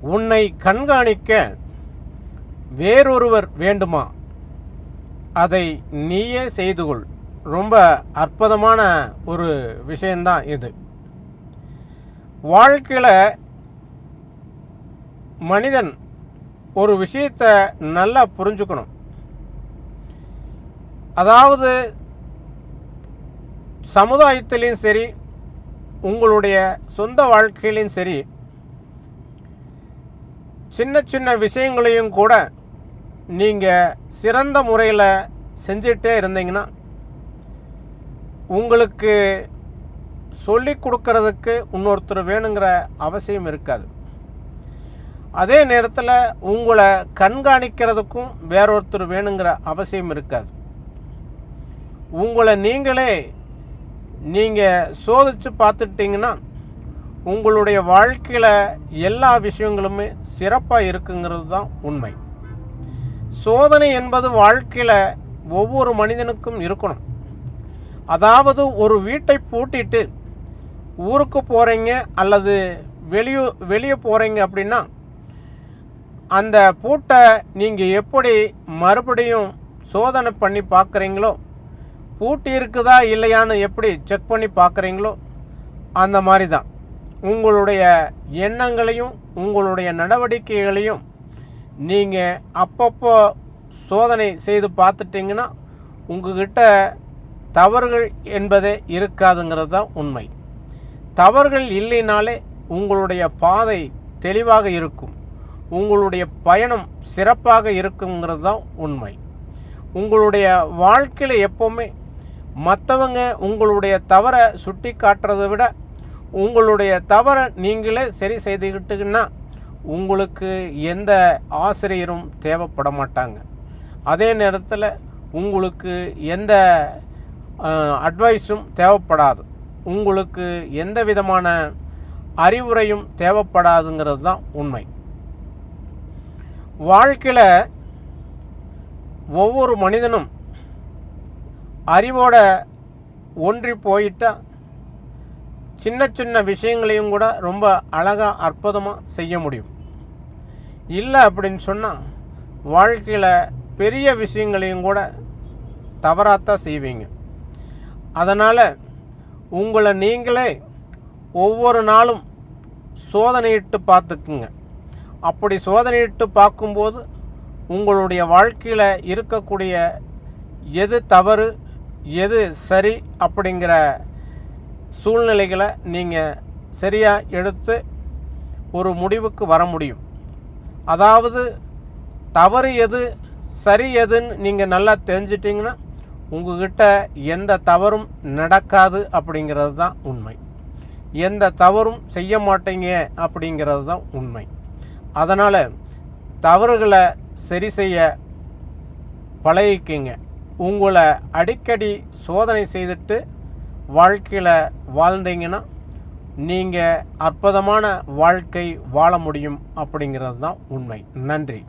உன்னை கண்காணிக்க வேறொருவர் வேண்டுமா? அதை நீயே செய்து கொள். ரொம்ப அற்புதமான ஒரு விஷயந்தான் இது. வாழ்க்கையில் மனிதன் ஒரு விஷயத்தை நல்லா புரிஞ்சுக்கணும். அதாவது சமுதாயத்திலையும் சரி உங்களுடைய சொந்த வாழ்க்கையிலையும் சரி சின்ன சின்ன விஷயங்களையும் கூட நீங்கள் சிறந்த முறையில் செஞ்சிட்டே இருந்தீங்கன்னா உங்களுக்கு சொல்லி கொடுக்கறதுக்கு இன்னொருத்தர் வேணுங்கிற அவசியம் இருக்காது. அதே நேரத்தில் உங்களை கண்காணிக்கிறதுக்கும் வேறொருத்தர் வேணுங்கிற அவசியம் இருக்காது. உங்களை நீங்களே நீங்கள் சோதித்து பார்த்துட்டிங்கன்னா உங்களுடைய வாழ்க்கையில் எல்லா விஷயங்களுமே சிறப்பாக இருக்குங்கிறது தான் உண்மை. சோதனை என்பது வாழ்க்கையில் ஒவ்வொரு மனிதனுக்கும் இருக்கணும். அதாவது ஒரு வீட்டை பூட்டிட்டு ஊருக்கு போகிறீங்க அல்லது வெளியூ வெளியே போகிறீங்க அப்படின்னா அந்த பூட்டை நீங்கள் எப்படி மறுபடியும் சோதனை பண்ணி பார்க்குறீங்களோ பூட்டி இருக்குதா இல்லையான்னு எப்படி செக் பண்ணி பார்க்குறீங்களோ அந்த மாதிரி தான். உங்களுடைய எண்ணங்களையும் உங்களுடைய நடவடிக்கைகளையும் நீங்கள் அப்பப்போ சோதனை செய்து பார்த்துட்டிங்கன்னா உங்ககிட்ட தவறுகள் என்பதே இருக்காதுங்கிறது தான் உண்மை. தவறுகள் இல்லைனாலே உங்களுடைய பாதை தெளிவாக இருக்கும். உங்களுடைய பயணம் சிறப்பாக இருக்குங்கிறது தான் உண்மை. உங்களுடைய வாழ்க்கையில் எப்போவுமே மற்றவங்க உங்களுடைய தவறை சுட்டி காட்டுறதை விட உங்களுடைய தவறை நீங்களே சரி செய்துக்கிட்டுன்னா உங்களுக்கு எந்த ஆசிரியரும் தேவைப்பட மாட்டாங்க. அதே நேரத்தில் உங்களுக்கு எந்த அட்வைஸும் தேவைப்படாது. உங்களுக்கு எந்த விதமான அறிவுரையும் தேவைப்படாதுங்கிறது தான் உண்மை. வாழ்க்கையில் ஒவ்வொரு மனிதனும் அறிவோட ஒன்றி போயிட்டால் சின்ன சின்ன விஷயங்களையும் கூட ரொம்ப அழகாக அற்புதமாக செய்ய முடியும். இல்லை அப்படின்னு சொன்னால் வாழ்க்கையில் பெரிய விஷயங்களையும் கூட தவறாகத்தான் செய்வீங்க. அதனால் உங்களை நீங்களே ஒவ்வொரு நாளும் சோதனையிட்டு பார்த்துக்குங்க. அப்படி சோதனையிட்டு பார்க்கும்போது உங்களுடைய வாழ்க்கையில் இருக்கக்கூடிய எது தவறு எது சரி அப்படிங்கிற சூழ்நிலைகளை நீங்கள் சரியாக எடுத்து ஒரு முடிவுக்கு வர முடியும். அதாவது தவறு எது சரி எதுன்னு நீங்கள் நல்லா தெரிஞ்சிட்டிங்கன்னா உங்ககிட்ட எந்த தவறும் நடக்காது அப்படிங்கிறது தான் உண்மை. எந்த தவறும் செய்ய மாட்டீங்க அப்படிங்கிறது தான் உண்மை. அதனால் தவறுகளை சரி செய்ய பழகிக்கிங்க. உங்களை அடிக்கடி சோதனை செய்துட்டு வாழ்க்கையில் வாழ்ந்தீங்கன்னா நீங்கள் அற்புதமான வாழ்க்கை வாழ முடியும் அப்படிங்கிறது தான் உண்மை. நன்றி.